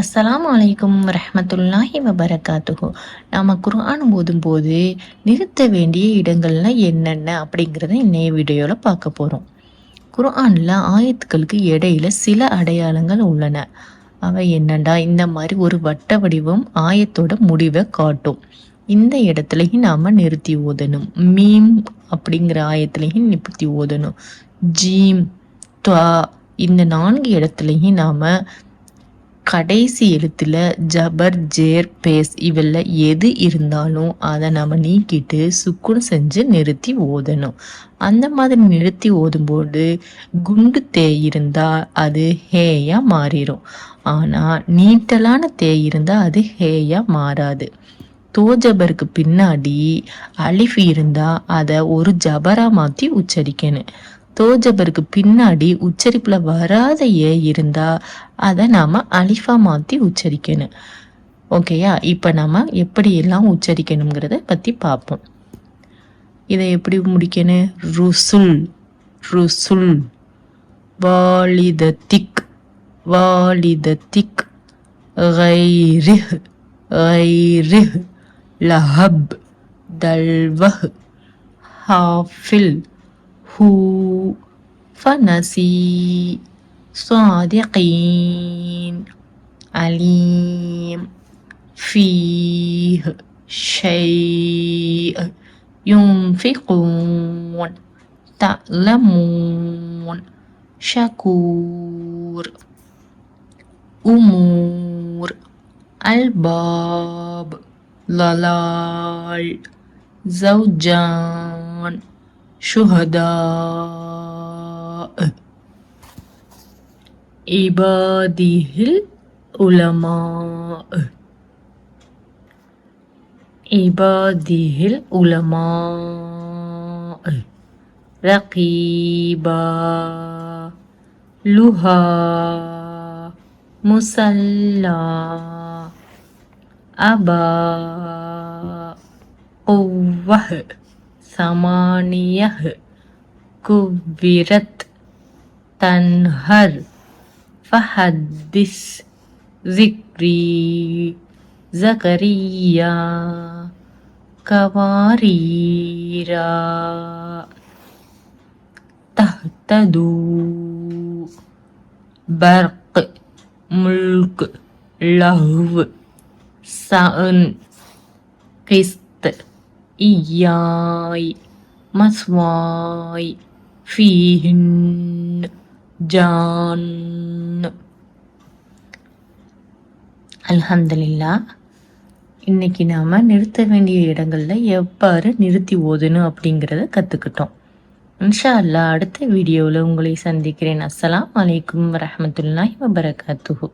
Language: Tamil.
அஸ்லாம் வலைக்கும் ரஹமத்துல்லாஹி வபரகாத்துஹு. நாம் குர்ஆன் போது நிறுத்த வேண்டிய இடங்கள்லாம் என்னென்ன அப்படிங்கிறத இன்றைய வீடியோவில் பார்க்க போகிறோம் குர்ஆனில் ஆயத்துக்களுக்கு இடையில சில அடையாளங்கள் உள்ளன. அவை என்னண்டா இந்த மாதிரி ஒரு வட்ட வடிவம் ஆயத்தோட முடிவை காட்டும். இந்த இடத்துலையும் நாம் நிறுத்தி ஓதணும். மீம் அப்படிங்கிற ஆயத்துலையும் நிறுத்தி ஓதணும். ஜீம் துவா இந்த நான்கு இடத்துலையும் நாம் கடைசி எழுத்தில் ஜபர் ஜேர் பேஸ் இவெல்லாம் எது இருந்தாலும் அதை நம்ம நீக்கிட்டு சுக்குன்னு செஞ்சு நிறுத்தி ஓதணும். அந்த மாதிரி நிறுத்தி ஓதும்போது குண்டு தேய் இருந்தால் அது ஹேயாக மாறிடும் ஆனால் நீட்டலான தேய் இருந்தால் அது ஹேயாக மாறாது. தோஜபருக்கு பின்னாடி அலிஃப் இருந்தால் அதை ஒரு ஜபராக மாற்றி உச்சரிக்கணும். தோஜபருக்கு பின்னாடி உச்சரிப்பில் வராத ஏ இருந்தால் அதை நாம் அலிஃபா மாற்றி உச்சரிக்கணும். ஓகேயா இப்போ நம்ம எப்படியெல்லாம் உச்சரிக்கணுங்கிறத பற்றி பார்ப்போம். இதை எப்படி முடிக்கணும்? ருசுல் ருசுல் வாலிதத்திக் வாலிதத்திக் கைரிஹ் கைரிஹ் லஹப் தல்வஹ் ஹாஃபில். هو فنسي صادقين عليم فيه شيء ينفقون تعلمون شكور أمور الباب ضلال زوجان شهداء. عباده العلماء عباده العلماء رقيبا. لها مسلى أبا. قوه ثمانية كبرت تنهر فحدث ذكري زكريا كواريرا تهتدوا برق ملك لهو سأن قسط إياي مثواي فيهن جان அல்ஹம்துலில்லா இன்னைக்கு நாம் நிறுத்த வேண்டிய இடங்களில் எவ்வாறு நிறுத்தி ஓதணும் அப்படிங்கிறத கற்றுக்கிட்டோம் இன்ஷா அல்லா அடுத்த வீடியோவில் உங்களை சந்திக்கிறேன் அஸ்லாம் வலைக்கம் வரமத்துல்லாஹி வபரகாத்துஹூ